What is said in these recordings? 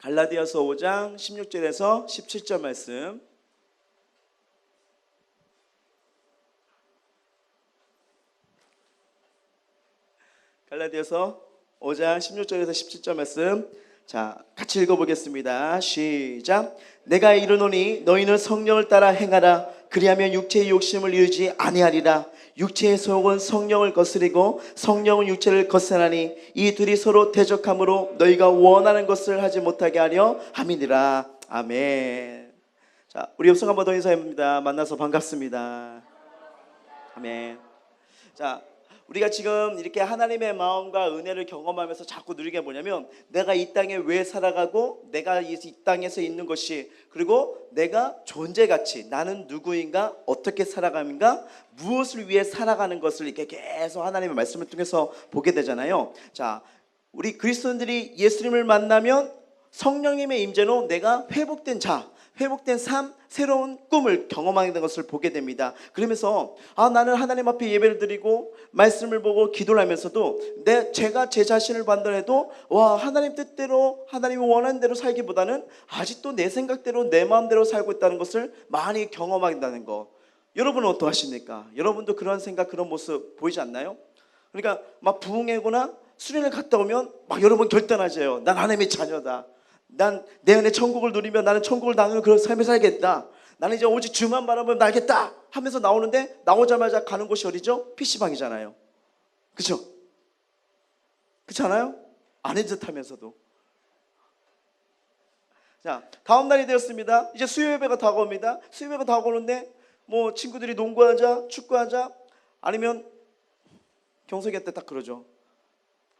갈라디아서 5장 16절에서 17절 말씀. 갈라디아서 5장 16절에서 17절 말씀. 자, 같이 읽어보겠습니다. 시작. 내가 이르노니 너희는 성령을 따라 행하라. 그리하면 육체의 욕심을 이루지 아니하리라. 육체의 소욕은 성령을 거스리고 성령은 육체를 거스하니 이 둘이 서로 대적함으로 너희가 원하는 것을 하지 못하게 하려 함이니라. 아멘. 자, 우리 옆성 한번 더 인사합니다. 만나서 반갑습니다. 아멘. 자, 우리가 지금 이렇게 하나님의 마음과 은혜를 경험하면서 자꾸 누리게 뭐냐면 내가 이 땅에 왜 살아가고 내가 이 땅에서 있는 것이 그리고 내가 존재 가치 나는 누구인가 어떻게 살아가는가 무엇을 위해 살아가는 것을 이렇게 계속 하나님의 말씀을 통해서 보게 되잖아요. 자, 우리 그리스도인들이 예수님을 만나면 성령님의 임재로 내가 회복된 자 회복된 삶, 새로운 꿈을 경험하게 된 것을 보게 됩니다. 그러면서 아 나는 하나님 앞에 예배를 드리고 말씀을 보고 기도를 하면서도 내 제가 제 자신을 판단해도 와 하나님 뜻대로 하나님이 원하는 대로 살기보다는 아직도 내 생각대로 내 마음대로 살고 있다는 것을 많이 경험한다는 거. 여러분은 어떠하십니까? 여러분도 그런 생각 그런 모습 보이지 않나요? 그러니까 막 부흥회거나 수련을 갔다 오면 막 여러분 결단하세요. 난 하나님의 자녀다. 난 내 안에 천국을 누리면 나는 천국을 나누는 그런 삶을 살겠다. 나는 이제 오직 주만 바라보면 날겠다 하면서 나오는데 나오자마자 가는 곳이 어디죠? PC방이잖아요. 그쵸? 그렇지 않아요? 아닌 듯 하면서도. 자, 다음 날이 되었습니다. 이제 수요 예배가 다가옵니다. 수요 예배가 다가오는데 뭐 친구들이 농구하자, 축구하자 아니면 경석이 한테 딱 그러죠.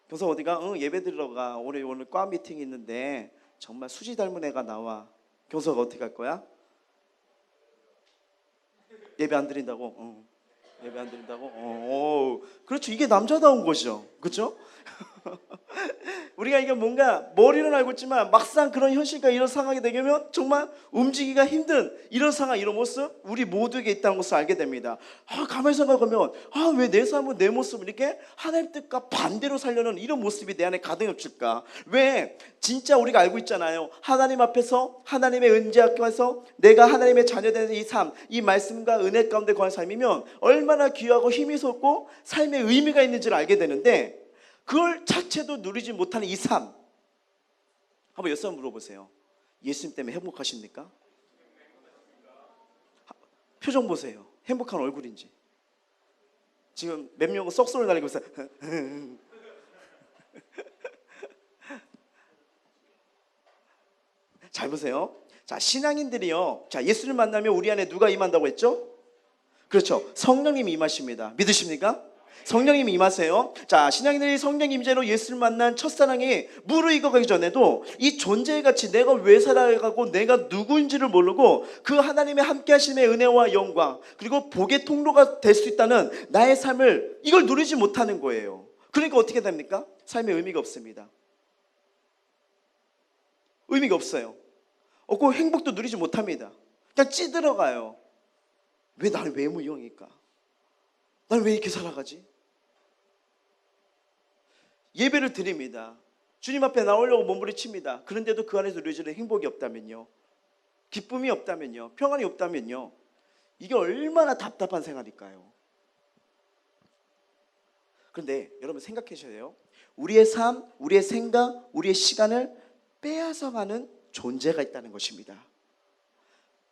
경석 어디가? 응, 예배 드리러 가. 오늘 오늘 과 미팅 있는데 정말 수지 닮은 애가 나와. 경서가 어떻게 할 거야? 예배 안 드린다고? 어. 예배 안 드린다고? 어, 어. 그렇죠. 이게 남자다운 것이죠. 그렇죠? 우리가 이게 뭔가 머리는 알고 있지만 막상 그런 현실과 이런 상황이 되면 정말 움직이기가 힘든 이런 상황, 이런 모습 우리 모두에게 있다는 것을 알게 됩니다. 아, 가만히 생각하면 아, 왜 내 삶은 내 모습을 이렇게 하나님 뜻과 반대로 살려는 이런 모습이 내 안에 가득 없을까? 왜 진짜 우리가 알고 있잖아요. 하나님 앞에서 하나님의 은혜 앞에서 내가 하나님의 자녀된 이 삶, 이 말씀과 은혜 가운데 거한 삶이면 얼마나 귀하고 힘이 솟고 삶의 의미가 있는지를 알게 되는데 그걸 자체도 누리지 못하는 이 삶. 한번 여섯 물어보세요. 예수님 때문에 행복하십니까? 하- 표정 보세요. 행복한 얼굴인지. 지금 몇 명은 썩소리 날리고 있어요. 잘 보세요. 자, 신앙인들이요. 자, 예수를 만나면 우리 안에 누가 임한다고 했죠? 그렇죠. 성령님이 임하십니다. 믿으십니까? 성령님이 임하세요. 자, 신앙인들이 성령 임재로 예수를 만난 첫사랑이 무르익어가기 전에도 이 존재의 가치, 내가 왜 살아가고 내가 누구인지를 모르고 그 하나님의 함께 하심의 은혜와 영광, 그리고 복의 통로가 될 수 있다는 나의 삶을 이걸 누리지 못하는 거예요. 그러니까 어떻게 됩니까? 삶에 의미가 없습니다. 의미가 없어요. 없고 행복도 누리지 못합니다. 그냥 찌들어가요. 왜 나를 왜 무용일까? 난 왜 이렇게 살아가지? 예배를 드립니다. 주님 앞에 나오려고 몸부림칩니다. 그런데도 그 안에서 누리는 행복이 없다면요. 기쁨이 없다면요. 평안이 없다면요. 이게 얼마나 답답한 생활일까요? 그런데 여러분 생각하셔야 돼요. 우리의 삶, 우리의 생각, 우리의 시간을 빼앗아가는 존재가 있다는 것입니다.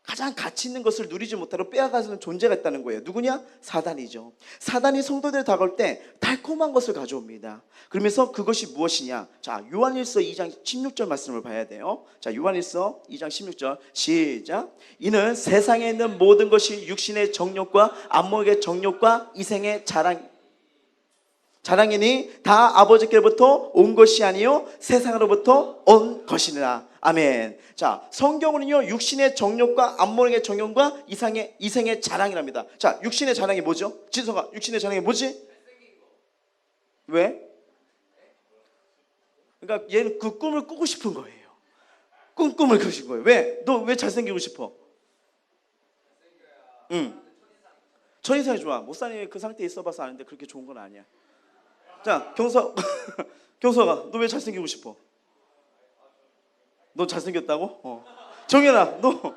가장 가치 있는 것을 누리지 못하고 빼앗아가는 존재가 있다는 거예요. 누구냐? 사단이죠. 사단이 성도들 다가올 때 달콤한 것을 가져옵니다. 그러면서 그것이 무엇이냐? 자, 요한일서 2장 16절 말씀을 봐야 돼요. 자, 요한일서 2장 16절 시작. 이는 세상에 있는 모든 것이 육신의 정욕과 안목의 정욕과 이생의 자랑 자랑이니 다 아버지께로부터 온 것이 아니요 세상으로부터 온 것이니라. 아멘. 자, 성경은요 육신의 정욕과 안모의 정욕과 이상의 이생의 자랑이랍니다. 자, 육신의 자랑이 뭐죠? 진서가 육신의 자랑이 뭐지? 왜? 그러니까 얘는 그 꿈을 꾸고 싶은 거예요. 꿈 꿈을 꾸신 거예요. 왜? 너 왜 잘생기고 싶어? 응. 첫인상이 좋아. 목사님이 그 상태에 있어봐서 아는데 그렇게 좋은 건 아니야. 자, 경서, 경서가 너 왜 잘생기고 싶어? 너 잘생겼다고? 어. 정연아, 너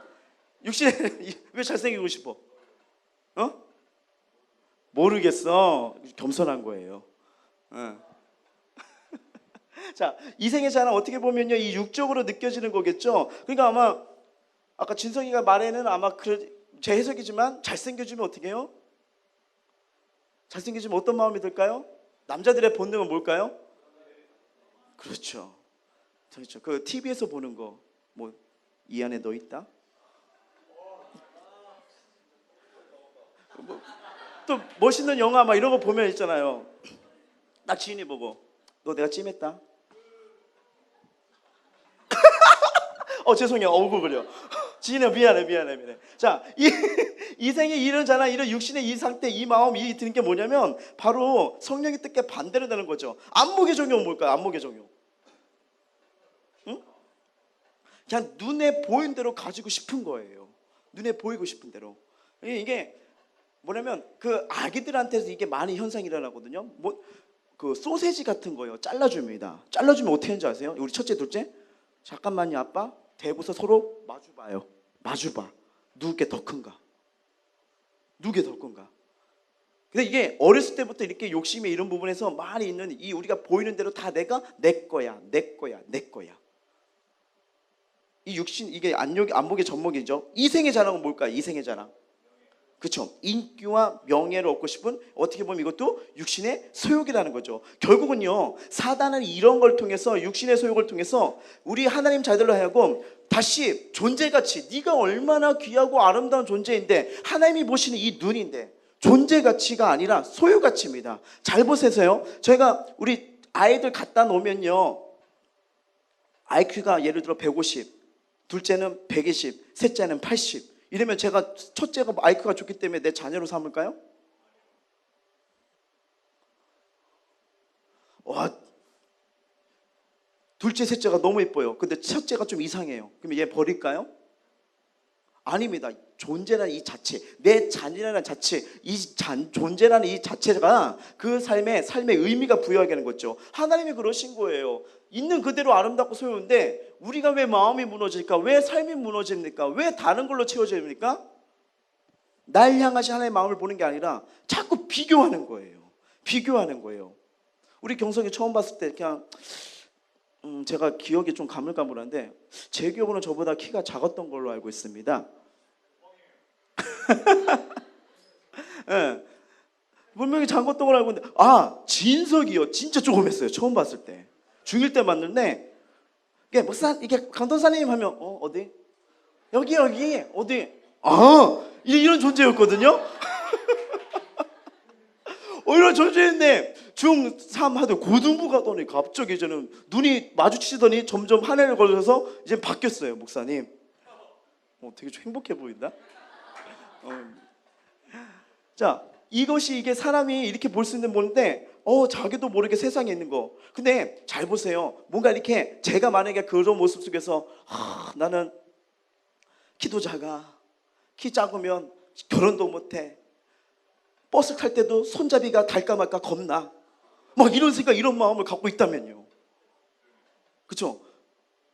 육신에 왜 잘생기고 싶어? 어? 모르겠어. 겸손한 거예요. 어. 자, 이생의 자랑 어떻게 보면요, 이 육적으로 느껴지는 거겠죠. 그러니까 아마 아까 진성이가 말에는 아마 그, 제 해석이지만 잘생겨지면 어떻게 해요? 잘생겨지면 어떤 마음이 들까요? 남자들의 본능은 뭘까요? 그렇죠. 그렇죠. 그 TV에서 보는 거, 뭐 이 안에 너 있다. 뭐, 또 멋있는 영화 막 이런 거 보면 있잖아요. 나 지인이 보고 너 내가 찜했다. 어 죄송해요 어구 그려. 지인아 미안해 미안해 미안해. 자 이 이생의 이런 자나 이런 육신의 이 상태 이 마음 이 드는 게 뭐냐면 바로 성령의 뜻께 반대로 되는 거죠. 안목의 종교는 뭘까요? 안목의 종교. 응? 그냥 눈에 보이는 대로 가지고 싶은 거예요. 눈에 보이고 싶은 대로. 이게- 뭐냐면 그 아기들한테서 이게 많이 현상이 일어나거든요. 뭐 그 소세지 같은 거요. 잘라줍니다. 잘라주면 어떻게 하는지 아세요? 우리 첫째, 둘째. 잠깐만요, 아빠. 대고서 서로 마주봐요. 마주봐. 누구게 더 큰가? 누구게 더 큰가? 근데 이게 어렸을 때부터 이렇게 욕심이 이런 부분에서 많이 있는 이 우리가 보이는 대로 다 내가 내 거야, 내 거야, 내 거야. 이 육신 이게 안욕 안목의 접목이죠. 이생의 자랑은 뭘까? 이생의 자랑. 그렇죠. 인기와 명예를 얻고 싶은 어떻게 보면 이것도 육신의 소욕이라는 거죠. 결국은요. 사단은 이런 걸 통해서 육신의 소욕을 통해서 우리 하나님 자들로 하여금 다시 존재가치 네가 얼마나 귀하고 아름다운 존재인데 하나님이 보시는 이 눈인데 존재 가치가 아니라 소유 가치입니다. 잘 보세요. 저희가 우리 아이들 갖다 놓으면요. IQ가 예를 들어 150, 둘째는 120, 셋째는 80. 이러면 제가 첫째가 IQ가 좋기 때문에 내 자녀로 삼을까요? 와, 둘째, 셋째가 너무 예뻐요. 근데 첫째가 좀 이상해요. 그럼 얘 버릴까요? 아닙니다. 존재라는 이 자체, 내 자녀라는 자체, 이 잔, 존재라는 이 자체가 그 삶의 삶의 의미가 부여하게 하는 거죠. 하나님이 그러신 거예요. 있는 그대로 아름답고 소유인데 우리가 왜 마음이 무너질까? 왜 삶이 무너집니까? 왜 다른 걸로 채워집니까? 날 향하신 하나님의 마음을 보는 게 아니라 자꾸 비교하는 거예요. 비교하는 거예요. 우리 경성이 처음 봤을 때 그냥 음, 제가 기억이 좀 가물가물한데 제 기억으로는 저보다 키가 작았던 걸로 알고 있습니다. 예. 분명히 작았던 걸로 알고 있는데 아 진석이요 진짜 조금 했어요 처음 봤을 때 중1 때 봤는데 이게 목사 이게 강도사님 하면 어 어디 여기 여기 어디 아 이- 이런 존재였거든요. 어, 이런 존재인데 중3 하도 고등부 가더니 갑자기 저는 눈이 마주치더니 점점 하늘을 걸려서 이제 바뀌었어요 목사님. 어, 되게 좀 행복해 보인다. 어. 자 이것이 이게 사람이 이렇게 볼 수 있는 뭔데 어 자기도 모르게 세상에 있는 거. 근데 잘 보세요. 뭔가 이렇게 제가 만약에 그런 모습 속에서 아, 나는 키도 작아. 키 작으면 결혼도 못해. 버스 탈 때도 손잡이가 달까 말까 겁나. 막 이런 생각, 이런 마음을 갖고 있다면요. 그쵸?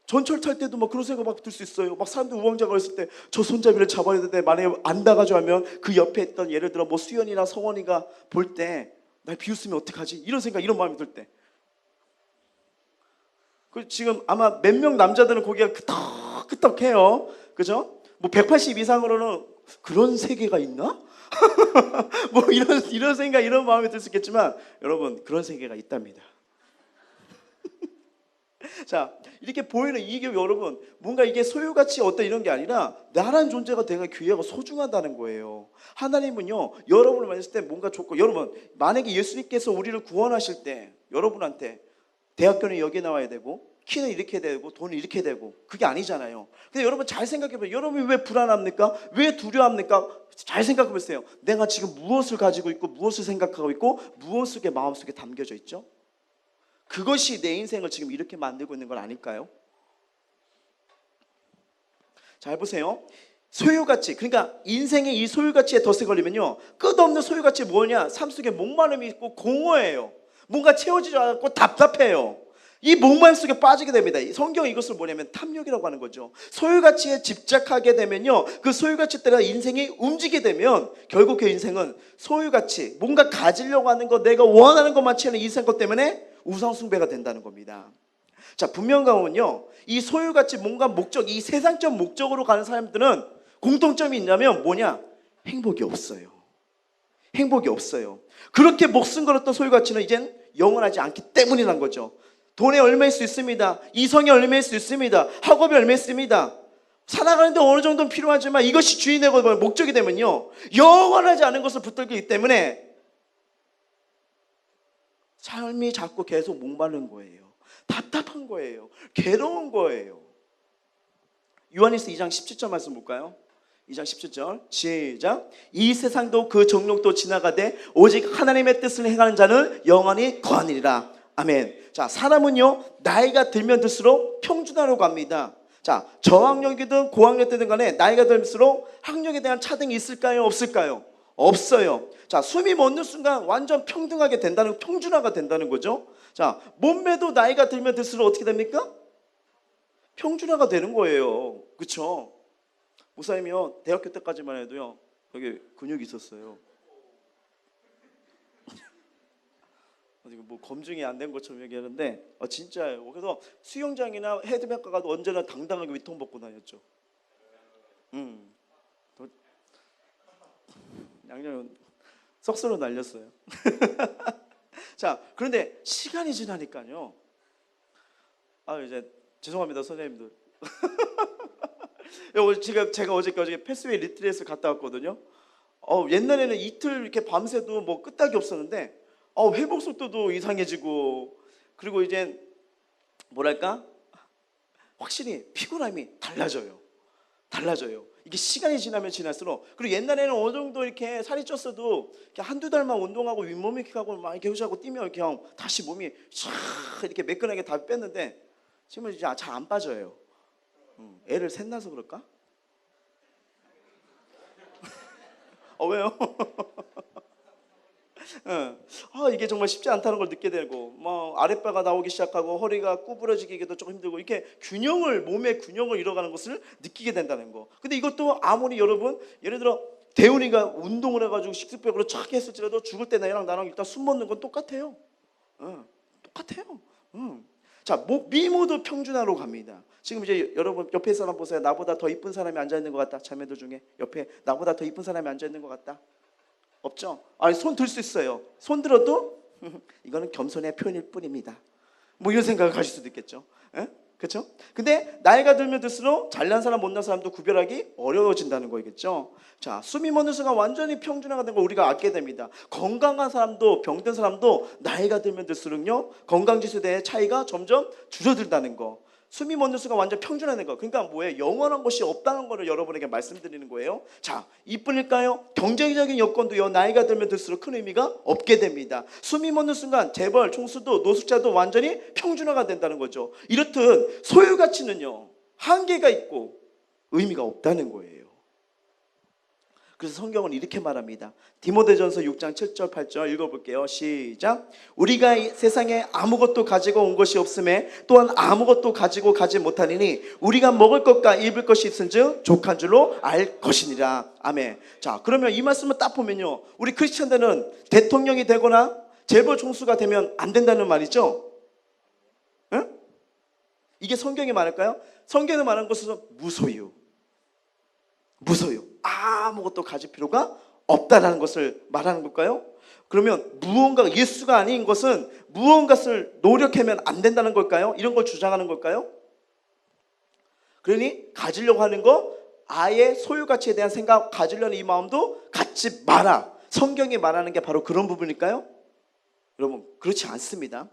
전철 탈 때도 막 그런 생각 막 들 수 있어요. 막 사람들 우왕좌왕 했을 때 저 손잡이를 잡아야 되는데 만약에 안 나가죠 하면 그 옆에 있던 예를 들어 뭐 수연이나 성원이가 볼 때 날 비웃으면 어떡하지? 이런 생각, 이런 마음이 들 때. 그 지금 아마 몇 명 남자들은 고개가 끄덕끄덕해요. 그죠? 뭐 180 이상으로는 그런 세계가 있나? 뭐 이런 이런 생각 이런 마음이 들 수 있겠지만 여러분 그런 세계가 있답니다. 자 이렇게 보이는 이게 여러분 뭔가 이게 소유가치 어떤 이런 게 아니라 나란 존재가 되게 귀하고 소중하다는 거예요. 하나님은요 여러분을 만났을 때 뭔가 좋고 여러분 만약에 예수님께서 우리를 구원하실 때 여러분한테 대학교는 여기 나와야 되고 키는 이렇게 되고 돈은 이렇게 되고 그게 아니잖아요. 근데 여러분 잘 생각해 보세요. 여러분이 왜 불안합니까? 왜 두려워합니까? 잘 생각해 보세요. 내가 지금 무엇을 가지고 있고 무엇을 생각하고 있고 무엇을 마음 속에 담겨져 있죠? 그것이 내 인생을 지금 이렇게 만들고 있는 건 아닐까요? 잘 보세요. 소유가치 그러니까 인생의 이 소유가치에 덫에 걸리면요 끝없는 소유가치 뭐냐 삶 속에 목마름이 있고 공허해요 뭔가 채워지지 않고 답답해요 이 목마름 속에 빠지게 됩니다. 이 성경 이것을 뭐냐면 탐욕이라고 하는 거죠. 소유가치에 집착하게 되면요. 그 소유가치 따라 인생이 움직이게 되면 결국 그 인생은 소유가치, 뭔가 가지려고 하는 것, 내가 원하는 것만 채는 인생 것 때문에 우상숭배가 된다는 겁니다. 자, 분명감은요. 이 소유가치, 뭔가 목적, 이 세상적 목적으로 가는 사람들은 공통점이 있냐면 뭐냐? 행복이 없어요. 행복이 없어요. 그렇게 목숨 걸었던 소유가치는 이젠 영원하지 않기 때문이란 거죠. 돈에 얼마일 수 있습니다. 이성에 얼마일 수 있습니다. 학업에 얼마 있습니다. 살아가는데 어느 정도는 필요하지만 이것이 주인되고 목적이 되면요. 영원하지 않은 것을 붙들기 때문에 삶이 자꾸 계속 목마른 거예요. 답답한 거예요. 괴로운 거예요. 요한일서 2장 17절 말씀 볼까요? 2장 17절 시작 이 세상도 그 정욕도 지나가되 오직 하나님의 뜻을 행하는 자는 영원히 거하니라 아멘 자 사람은요 나이가 들면 들수록 평준화로 갑니다 자 저학력이든 고학력이든 간에 나이가 들수록 학력에 대한 차등이 있을까요 없을까요 없어요 자 숨이 멎는 순간 완전 평등하게 된다는 평준화가 된다는 거죠 자 몸매도 나이가 들면 들수록 어떻게 됩니까 평준화가 되는 거예요 그렇죠 목사님이요 대학교 때까지만 해도요 여기 근육이 있었어요. 뭐 검증이 안 된 것처럼 얘기하는데 아 진짜예요. 그래서 수영장이나 헤드맥과 가도 언제나 당당하게 위통 벗고 다녔죠. 음, 더- 양념 썩스러 날렸어요. 자 그런데 시간이 지나니까요. 아 이제 죄송합니다 선생님들. 어, 제가 제가 어저께 어저께 패스웨이 리트레스 갔다 왔거든요. 어, 옛날에는 이틀 이렇게 밤새도 뭐 끄떡이 없었는데 어, 회복 속도도 이상해지고 그리고 이제 뭐랄까 확실히 피곤함이 달라져요. 달라져요. 이게 시간이 지나면 지날수록 그리고 옛날에는 어느 정도 이렇게 살이 쪘어도 이렇게 한두 달만 운동하고 윗몸 이렇게 하고 막 이렇게 하고 뛰면 그냥 다시 몸이 쫙 이렇게 매끈하게 다 뺐는데 지금은 이제 잘 안 빠져요. 음, 애를 셋나서 그럴까? 어 왜요? 예. 아 이게 정말 쉽지 않다는 걸 느끼게 되고 뭐 아랫배가 나오기 시작하고 허리가 구부러지기도 조금 힘들고 이렇게 균형을 몸의 균형을 잃어가는 것을 느끼게 된다는 거. 근데 이것도 아무리 여러분 예를 들어 대훈이가 운동을 해가지고 식습벽으로 착 했을지라도 죽을 때 나랑 나랑 일단 숨 먹는 건 똑같아요. 어, 똑같아요. 음. 자, 모- 미모도 평준화로 갑니다. 지금 이제 여러분 옆에 사람 보세요. 나보다 더 이쁜 사람이 앉아 있는 것 같다. 자매들 중에 옆에 나보다 더 이쁜 사람이 앉아 있는 것 같다. 없죠? 아니 손 들 수 있어요. 손 들어도 이거는 겸손의 표현일 뿐입니다. 뭐 이런 생각을 가질 수도 있겠죠. 예? 그렇죠? 근데 나이가 들면 들수록 잘난 사람 못난 사람도 구별하기 어려워진다는 거겠죠. 자, 숨이 멎는 순간 완전히 평준화가 된 걸 우리가 알게 됩니다. 건강한 사람도 병든 사람도 나이가 들면 들수록요 건강 지수에 대해 차이가 점점 줄어들다는 거. 숨이 멎는 순간 완전 평준화된 거. 그러니까 뭐예요? 영원한 것이 없다는 거를 여러분에게 말씀드리는 거예요. 자, 이뿐일까요? 경제적인 여건도요. 나이가 들면 들수록 큰 의미가 없게 됩니다. 숨이 멎는 순간 재벌, 총수도 노숙자도 완전히 평준화가 된다는 거죠. 이렇듯 소유 가치는요. 한계가 있고 의미가 없다는 거예요. 그래서 성경은 이렇게 말합니다. 디모데전서 6장 7절 8절 읽어볼게요. 시작. 우리가 이 세상에 아무것도 가지고 온 것이 없음에 또한 아무것도 가지고 가지 못하니니 우리가 먹을 것과 입을 것이 있은즉 족한 줄로 알 것이니라. 아멘. 자, 그러면 이 말씀을 딱 보면요. 우리 크리스천들은 대통령이 되거나 재벌 총수가 되면 안 된다는 말이죠. 응? 이게 성경에 말할까요? 성경에 말한 것은 무소유. 무소유. 아무것도 가질 필요가 없다라는 것을 말하는 걸까요? 그러면 무언가 예수가 아닌 것은 무언가를 노력하면 안 된다는 걸까요? 이런 걸 주장하는 걸까요? 그러니 가지려고 하는 거 아예 소유 가치에 대한 생각 가지려는 이 마음도 갖지 마라. 성경이 말하는 게 바로 그런 부분일까요? 여러분 그렇지 않습니다.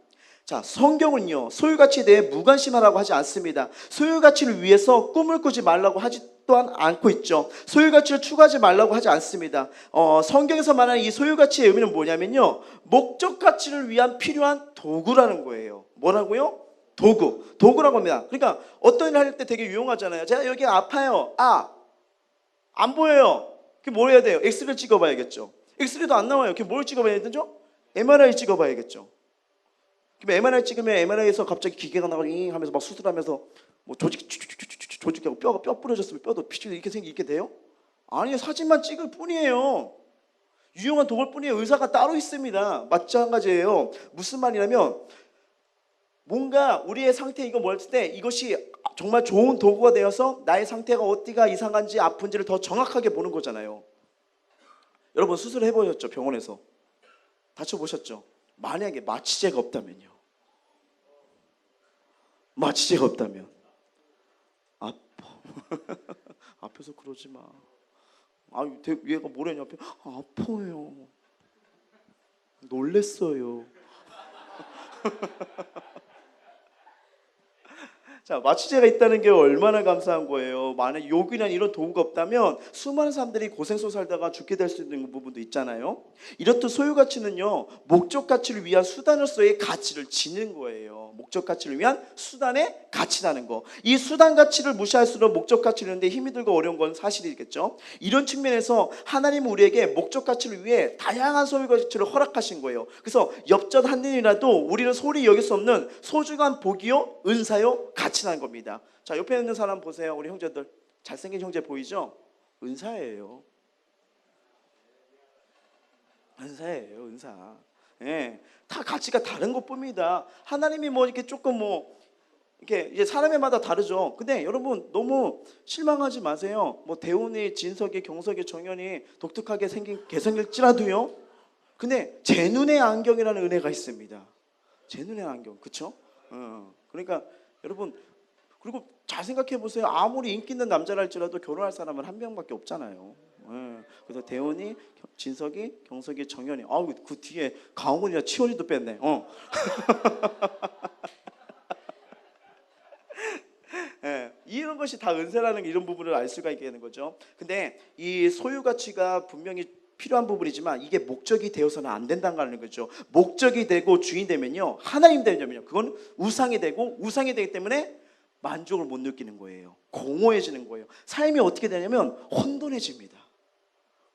자, 성경은요, 소유 가치에 대해 무관심하라고 하지 않습니다. 소유 가치를 위해서 꿈을 꾸지 말라고 하지 또한 않고 있죠. 소유 가치를 추구하지 말라고 하지 않습니다. 어, 성경에서 말하는 이 소유 가치의 의미는 뭐냐면요, 목적 가치를 위한 필요한 도구라는 거예요. 뭐라고요? 도구. 도구라고 합니다. 그러니까 어떤 일을 할 때 되게 유용하잖아요. 제가 여기 아파요. 아, 안 보여요. 그게 뭘 해야 돼요? 엑스레이 찍어봐야겠죠. 엑스레이도 안 나와요. 그게 뭘 찍어봐야 되죠? MRI 찍어봐야겠죠. 그럼 MRI 찍으면 MRI에서 갑자기 기계가 나가고 잉 하면서 막 수술하면서 뭐 조직 조직하고 뼈가 뼈 부러졌으면 뼈도 피실 이렇게 생기 이렇게 돼요? 아니 사진만 찍을 뿐이에요. 유용한 도구일 뿐이에요. 의사가 따로 있습니다. 마찬가지예요. 무슨 말이냐면 뭔가 우리의 상태 이거 뭐였을 때 이것이 정말 좋은 도구가 되어서 나의 상태가 어디가 이상한지 아픈지를 더 정확하게 보는 거잖아요. 여러분 수술해 보셨죠 병원에서 다쳐 보셨죠? 만약에 마취제가 없다면요. 마취제가 없다면. 앞에서 그러지 마. 대- 얘가 뭐래냐 앞에 아파요. 놀랬어요. 자, 마취제가 있다는 게 얼마나 감사한 거예요. 만약 욕이나 이런 도구가 없다면 수많은 사람들이 고생 속에 살다가 죽게 될 수 있는 부분도 있잖아요. 이렇듯 소유 가치는요, 목적 가치를 위한 수단으로서의 가치를 지닌 거예요. 목적 가치를 위한 수단의 가치라는 거. 이 수단 가치를 무시할수록 목적 가치를 이루는데 힘이 들고 어려운 건 사실이겠죠. 이런 측면에서 하나님은 우리에게 목적 가치를 위해 다양한 소유 가치를 허락하신 거예요. 그래서 엽전 한 일이라도 우리는 소리 여길 수 없는 소중한 복이요, 은사요, 가치 라는 겁니다. 자, 옆에 있는 사람 보세요. 우리 형제들. 잘생긴 형제 보이죠? 은사예요. 은사예요, 은사. 예. 다 가치가 다른 것 뿐입니다. 하나님이 뭐 이렇게 조금 뭐 이렇게 이제 사람마다 다르죠. 근데 여러분 너무 실망하지 마세요. 뭐 대운이, 진석이, 경석이, 정연이 독특하게 생긴 개성일지라도요. 근데 제 눈의 안경이라는 은혜가 있습니다. 제 눈의 안경, 그렇죠? 어. 그러니까 여러분 그리고 잘 생각해 보세요. 아무리 인기 있는 남자랄지라도 결혼할 사람은 한 명밖에 없잖아요. 예. 그래서 대원이, 진석이, 경석이, 정연이. 아우 그 뒤에 강원이나 치원이도 뺐네. 어. 예, 이런 것이 다 은세라는 이런 부분을 알 수가 있게 되는 거죠. 근데 이 소유 가치가 분명히 필요한 부분이지만 이게 목적이 되어서는 안 된다는 거죠. 목적이 되고 주인 되면요. 하나님 되면요. 그건 우상이 되고 우상이 되기 때문에 만족을 못 느끼는 거예요. 공허해지는 거예요. 삶이 어떻게 되냐면 혼돈해집니다.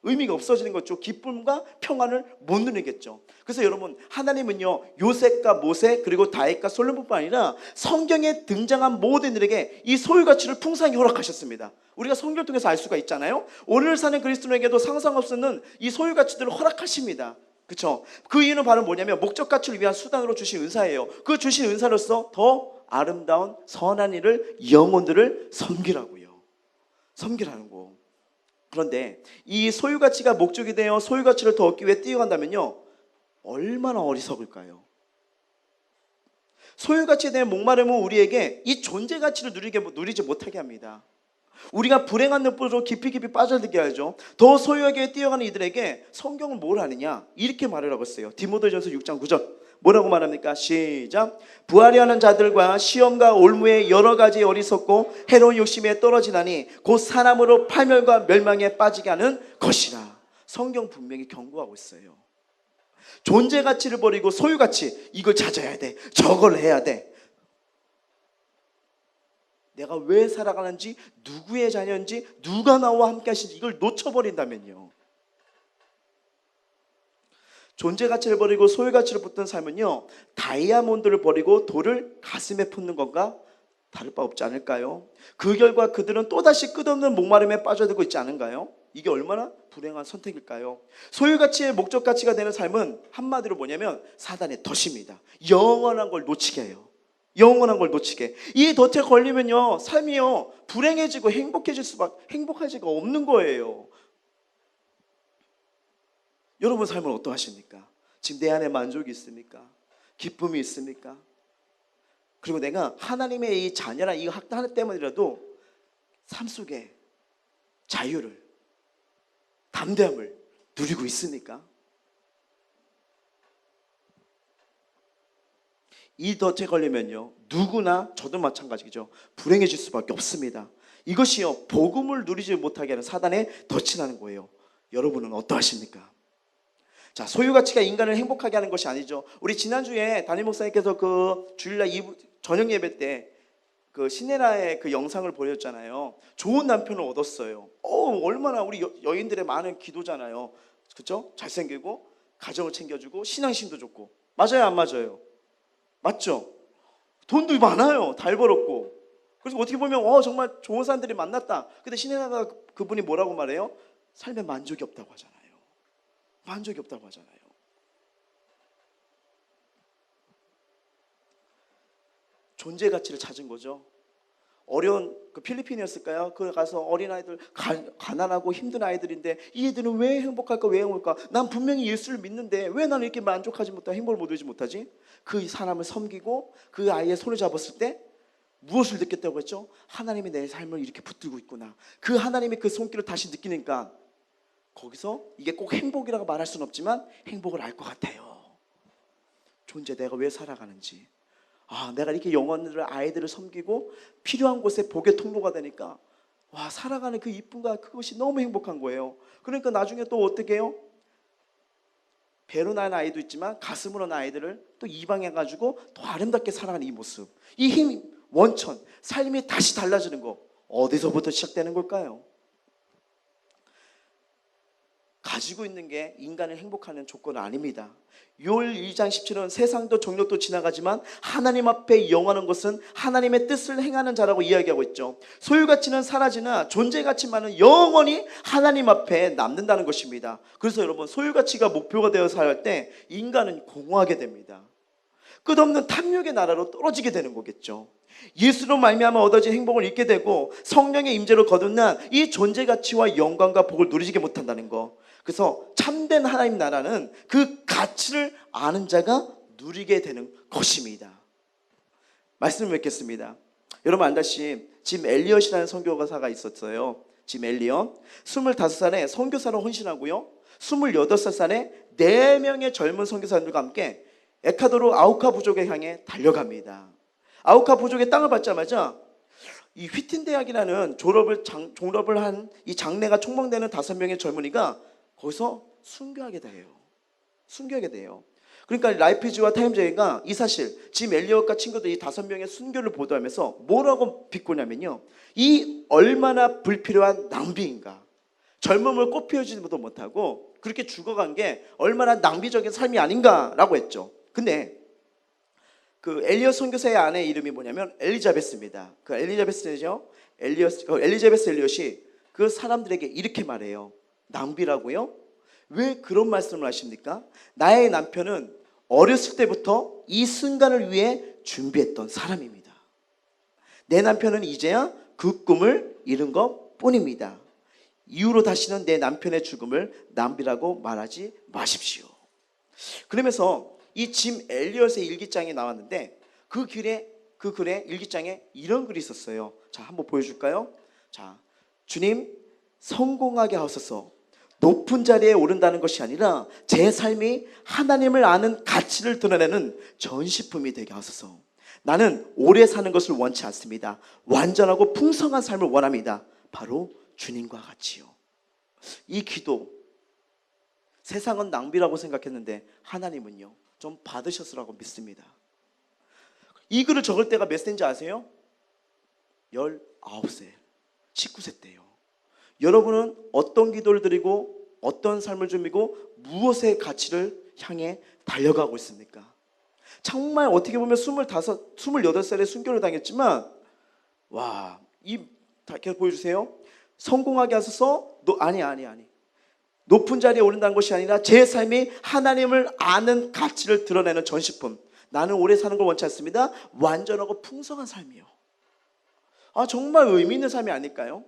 의미가 없어지는 거죠. 기쁨과 평안을 못 누리겠죠. 그래서 여러분 하나님은요 요셉과 모세 그리고 다윗과 솔로몬뿐만 아니라 성경에 등장한 모든 이들에게 이 소유 가치를 풍성히 허락하셨습니다. 우리가 성경을 통해서 알 수가 있잖아요. 오늘 사는 그리스도인에게도 상상 없는 이 소유 가치들을 허락하십니다. 그렇죠? 그 이유는 바로 뭐냐면 목적 가치를 위한 수단으로 주신 은사예요. 그 주신 은사로서 더 아름다운 선한 일을 영혼들을 섬기라고요. 섬기라는 거. 그런데 이 소유 가치가 목적이 되어 소유 가치를 더 얻기 위해 뛰어간다면요. 얼마나 어리석을까요? 소유 가치에 대한 목마름은 우리에게 이 존재 가치를 누리게 누리지 못하게 합니다. 우리가 불행한 늪으로 깊이 깊이 빠져들게 하죠. 더 소유하게 뛰어가는 이들에게 성경은 뭘 하느냐? 이렇게 말을 하고 있어요. 디모데전서 6장 9절. 뭐라고 말합니까? 시작. 부하려 하는 자들과 시험과 올무에 여러 가지 어리석고 해로운 욕심에 떨어지나니 곧 사람으로 파멸과 멸망에 빠지게 하는 것이라. 성경 분명히 경고하고 있어요. 존재 가치를 버리고 소유 가치 이걸 찾아야 돼. 저걸 해야 돼. 내가 왜 살아가는지 누구의 자녀인지 누가 나와 함께 하신지 이걸 놓쳐버린다면요. 존재 가치를 버리고 소유 가치를 붙든 삶은요 다이아몬드를 버리고 돌을 가슴에 품는 것과 다를 바 없지 않을까요? 그 결과 그들은 또다시 끝없는 목마름에 빠져들고 있지 않은가요? 이게 얼마나 불행한 선택일까요? 소유 가치의 목적 가치가 되는 삶은 한마디로 뭐냐면 사단의 덫입니다. 영원한 걸 놓치게 해요. 영원한 걸 놓치게. 이 덫에 걸리면요 삶이요 불행해지고 행복해질 수밖 행복할 수가 없는 거예요. 여러분 삶은 어떠하십니까? 지금 내 안에 만족이 있습니까? 기쁨이 있습니까? 그리고 내가 하나님의 이 자녀라 이 하나 때문이라도 삶 속에 자유를 담대함을 누리고 있습니까? 이 덫에 걸리면요 누구나 저도 마찬가지죠 불행해질 수밖에 없습니다. 이것이요 복음을 누리지 못하게 하는 사단의 덫이라는 거예요. 여러분은 어떠하십니까? 자, 소유 가치가 인간을 행복하게 하는 것이 아니죠. 우리 지난주에 담임 목사님께서 그 주일날 저녁 예배 때 그 시네라의 그 영상을 보여줬잖아요. 좋은 남편을 얻었어요. 어, 얼마나 우리 여, 여인들의 많은 기도잖아요. 그렇죠? 잘생기고 가정을 챙겨주고 신앙심도 좋고 맞아요, 안 맞아요? 맞죠? 돈도 많아요. 달 벌었고. 그래서 어떻게 보면 어 정말 좋은 사람들이 만났다. 근데 신혜나가 그분이 뭐라고 말해요? 삶에 만족이 없다고 하잖아요. 만족이 없다고 하잖아요. 존재 가치를 찾은 거죠. 어려운 그 필리핀이었을까요? 그 가서 어린 아이들 가, 가난하고 힘든 아이들인데 이 애들은 왜 행복할까 왜 행복할까? 난 분명히 예수를 믿는데 왜 나는 이렇게 만족하지 못하고 행복을 못 누리지 못하지? 그 사람을 섬기고 그 아이의 손을 잡았을 때 무엇을 느꼈다고 했죠? 하나님이 내 삶을 이렇게 붙들고 있구나. 그 하나님이 그 손길을 다시 느끼니까 거기서 이게 꼭 행복이라고 말할 수는 없지만 행복을 알 것 같아요. 존재 내가 왜 살아가는지. 아, 내가 이렇게 영혼들을 아이들을 섬기고 필요한 곳에 복의 통로가 되니까 와 살아가는 그 이쁨과 그것이 너무 행복한 거예요. 그러니까 나중에 또 어떻게 해요? 배로 난 아이도 있지만 가슴으로 난 아이들을 또 입양해 가지고 더 아름답게 살아가는 이 모습, 이 힘, 원천, 삶이 다시 달라지는 거 어디서부터 시작되는 걸까요? 가지고 있는 게 인간을 행복하는 조건은 아닙니다. 6월 2장 17은 세상도 정력도 지나가지만 하나님 앞에 영원한 것은 하나님의 뜻을 행하는 자라고 이야기하고 있죠. 소유 가치는 사라지나 존재 가치만은 영원히 하나님 앞에 남는다는 것입니다. 그래서 여러분 소유 가치가 목표가 되어 살 때 인간은 공허하게 됩니다. 끝없는 탐욕의 나라로 떨어지게 되는 거겠죠. 예수로 말미암아 얻어진 행복을 잃게 되고 성령의 임재로 거듭난 이 존재 가치와 영광과 복을 누리지게 못한다는 거. 그래서 참된 하나님 나라는 그 가치를 아는 자가 누리게 되는 것입니다. 말씀을 맺겠습니다. 여러분 안다시 짐 엘리엇이라는 선교사가 있었어요. 짐 엘리엇. 25살에 선교사로 헌신하고요. 28살에 4명의 젊은 선교사들과 함께 에콰도르 아우카 부족에 향해 달려갑니다. 아우카 부족의 땅을 받자마자 이 휘틴 대학이라는 졸업을 장, 졸업을 한 이 장래가 촉망되는 다섯 명의 젊은이가 거기서 순교하게 돼요. 순교하게 돼요. 그러니까 라이프지와 타임제이가 이 사실 짐 엘리엇과 친구들 이 다섯 명의 순교를 보도하면서 뭐라고 비꼬냐면요. 이 얼마나 불필요한 낭비인가. 젊음을 꽃피우지도 못하고 그렇게 죽어간 게 얼마나 낭비적인 삶이 아닌가라고 했죠. 근데 그 엘리엇 선교사의 아내 이름이 뭐냐면 엘리자베스입니다. 그 엘리자베스죠. 엘리엇 그 엘리자베스 엘리엇이 그 사람들에게 이렇게 말해요. 낭비라고요? 왜 그런 말씀을 하십니까? 나의 남편은 어렸을 때부터 이 순간을 위해 준비했던 사람입니다. 내 남편은 이제야 그 꿈을 이룬 것 뿐입니다. 이후로 다시는 내 남편의 죽음을 낭비라고 말하지 마십시오. 그러면서 이 짐 엘리엇의 일기장이 나왔는데 그 길에 그 글에 일기장에 이런 글이 있었어요. 자, 한번 보여줄까요? 자, 주님 성공하게 하소서. 높은 자리에 오른다는 것이 아니라 제 삶이 하나님을 아는 가치를 드러내는 전시품이 되게 하소서. 나는 오래 사는 것을 원치 않습니다. 완전하고 풍성한 삶을 원합니다. 바로 주님과 같이요. 이 기도 세상은 낭비라고 생각했는데 하나님은요 좀 받으셨으라고 믿습니다. 이 글을 적을 때가 몇 세인지 아세요? 19세, 19세 때요. 여러분은 어떤 기도를 드리고 어떤 삶을 준비고 무엇의 가치를 향해 달려가고 있습니까? 정말 어떻게 보면 25, 28살에 순교를 당했지만 와, 이 계속 보여주세요. 성공하게 하소서. 너 아니 아니 아니. 높은 자리에 오른다는 것이 아니라 제 삶이 하나님을 아는 가치를 드러내는 전시품. 나는 오래 사는 걸 원치 않습니다. 완전하고 풍성한 삶이요. 아 정말 의미 있는 삶이 아닐까요?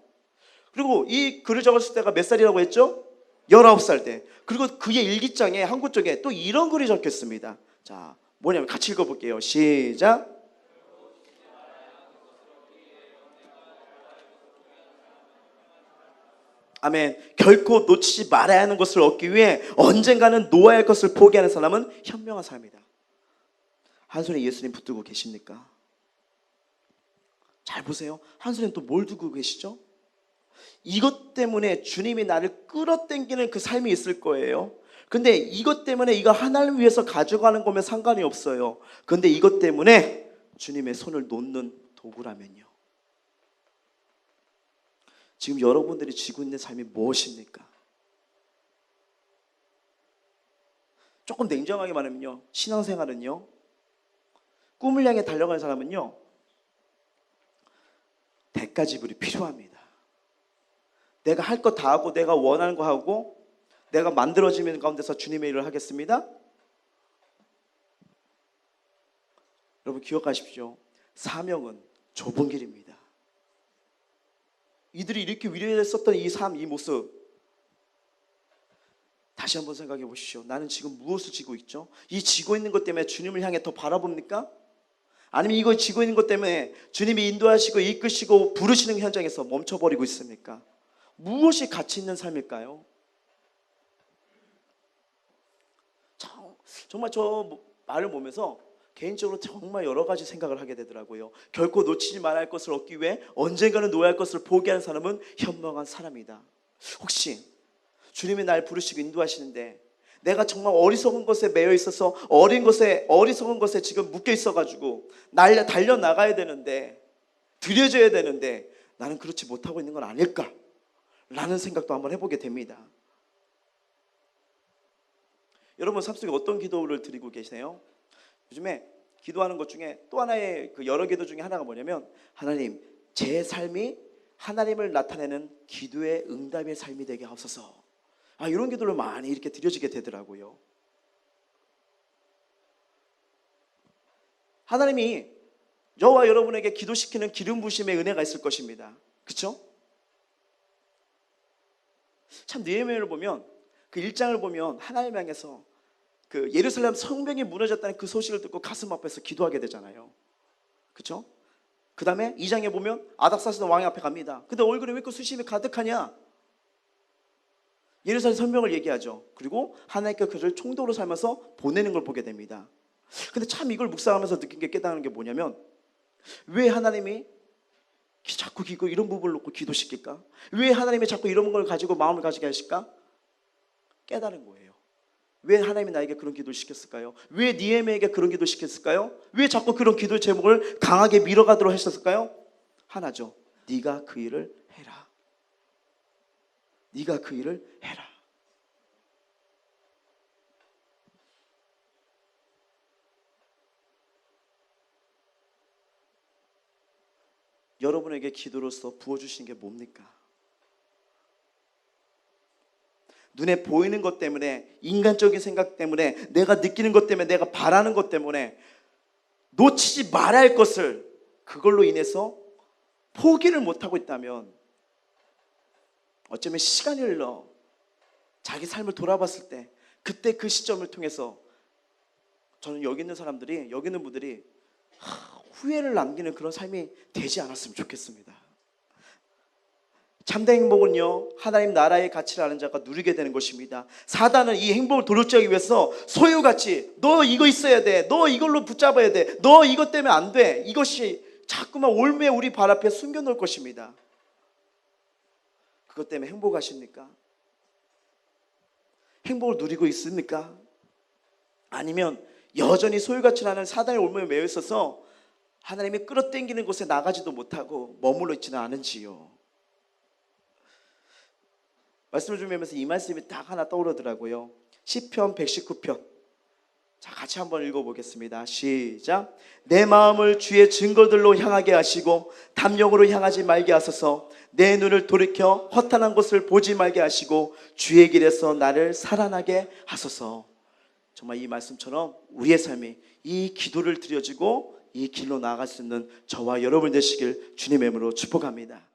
그리고 이 글을 적었을 때가 몇 살이라고 했죠? 19살 때. 그리고 그의 일기장에 한 구쪽에 또 이런 글이 적혀 있습니다. 자, 뭐냐면 같이 읽어 볼게요. 시작. 아멘. 결코 놓치지 말아야 하는 것을 얻기 위해 언젠가는 놓아야 할 것을 포기하는 사람은 현명한 삶이다. 한 손에 예수님 붙들고 계십니까? 잘 보세요. 한 손에 또 뭘 두고 계시죠? 이것 때문에 주님이 나를 끌어당기는 그 삶이 있을 거예요. 근데 이것 때문에 이거 하나님 위해서 가져가는 거면 상관이 없어요. 근데 이것 때문에 주님의 손을 놓는 도구라면요. 지금 여러분들이 쥐고 있는 삶이 무엇입니까? 조금 냉정하게 말하면요. 신앙생활은요. 꿈을 향해 달려가는 사람은요. 대가 지불이 필요합니다. 내가 할거다 하고 내가 원하는 거 하고 내가 만들어지는 가운데서 주님의 일을 하겠습니다. 여러분 기억하십시오. 사명은 좁은 길입니다. 이들이 이렇게 위대했었던 이 삶, 이 모습 다시 한번 생각해 보십시오. 나는 지금 무엇을 지고 있죠? 이 지고 있는 것 때문에 주님을 향해 더 바라봅니까? 아니면 이거 지고 있는 것 때문에 주님이 인도하시고 이끄시고 부르시는 현장에서 멈춰버리고 있습니까? 무엇이 가치 있는 삶일까요? 정- 정말 저 말을 보면서 개인적으로 정말 여러 가지 생각을 하게 되더라고요. 결코 놓치지 말아야 할 것을 얻기 위해 언젠가는 놓아야 할 것을 포기하는 사람은 현명한 사람이다. 혹시 주님이 날 부르시고 인도하시는데 내가 정말 어리석은 것에 매여 있어서 어린 것에 어리석은 것에 지금 묶여 있어 가지고 날 달려 나가야 되는데 들여져야 되는데 나는 그렇지 못하고 있는 건 아닐까? 라는 생각도 한번 해보게 됩니다. 여러분 삶 속에 어떤 기도를 드리고 계세요? 요즘에 기도하는 것 중에 또 하나의 그 여러 기도 중에 하나가 뭐냐면 하나님 제 삶이 하나님을 나타내는 기도의 응답의 삶이 되게 하옵소서. 아 이런 기도를 많이 이렇게 드려지게 되더라고요. 하나님이 저와 여러분에게 기도시키는 기름 부심의 은혜가 있을 것입니다. 그렇죠? 참 느헤미야를 보면 그 일장을 보면 하나님 향해서 그 예루살렘 성벽이 무너졌다는 그 소식을 듣고 가슴 아파서 기도하게 되잖아요. 그렇죠? 그 다음에 2장에 보면 아닥사스는 왕의 앞에 갑니다. 근데 얼굴에 왜 이렇게 수심이 가득하냐? 예루살렘 성벽을 얘기하죠. 그리고 하나님께 그를 총독으로 살면서 보내는 걸 보게 됩니다. 근데 참 이걸 묵상하면서 느낀 게 깨달은 게 뭐냐면 왜 하나님이 자꾸 기고 이런 부분을 놓고 기도시킬까? 왜 하나님이 자꾸 이런 걸 가지고 마음을 가지게 하실까? 깨달은 거예요. 왜 하나님이 나에게 그런 기도를 시켰을까요? 왜 니에메에게 그런 기도를 시켰을까요? 왜 자꾸 그런 기도 제목을 강하게 밀어가도록 했었을까요? 하나죠. 네가 그 일을 해라. 네가 그 일을 해라. 여러분에게 기도로서 부어주신 게 뭡니까? 눈에 보이는 것 때문에 인간적인 생각 때문에 내가 느끼는 것 때문에 내가 바라는 것 때문에 놓치지 말아야 할 것을 그걸로 인해서 포기를 못하고 있다면 어쩌면 시간이 흘러 자기 삶을 돌아봤을 때 그때 그 시점을 통해서 저는 여기 있는 사람들이 여기 있는 분들이 하, 후회를 남기는 그런 삶이 되지 않았으면 좋겠습니다. 참된 행복은요 하나님 나라의 가치를 아는 자가 누리게 되는 것입니다. 사단은 이 행복을 도둑질하기 위해서 소유가치 너 이거 있어야 돼, 너 이걸로 붙잡아야 돼, 너 이것 때문에 안 돼. 이것이 자꾸만 올매 우리 발 앞에 숨겨놓을 것입니다. 그것 때문에 행복하십니까? 행복을 누리고 있습니까? 아니면 여전히 소유가치라는 사단의 올무에 매여 있어서 하나님이 끌어당기는 곳에 나가지도 못하고 머물러 있지는 않은지요. 말씀을 준비하면서 이 말씀이 딱 하나 떠오르더라고요. 시편 119편. 자, 같이 한번 읽어보겠습니다. 시작. 내 마음을 주의 증거들로 향하게 하시고 담력으로 향하지 말게 하소서. 내 눈을 돌이켜 허탄한 것을 보지 말게 하시고 주의 길에서 나를 살아나게 하소서. 정말 이 말씀처럼 우리의 삶이 이 기도를 드려지고 이 길로 나아갈 수 있는 저와 여러분 되시길 주님의 이름으로 축복합니다.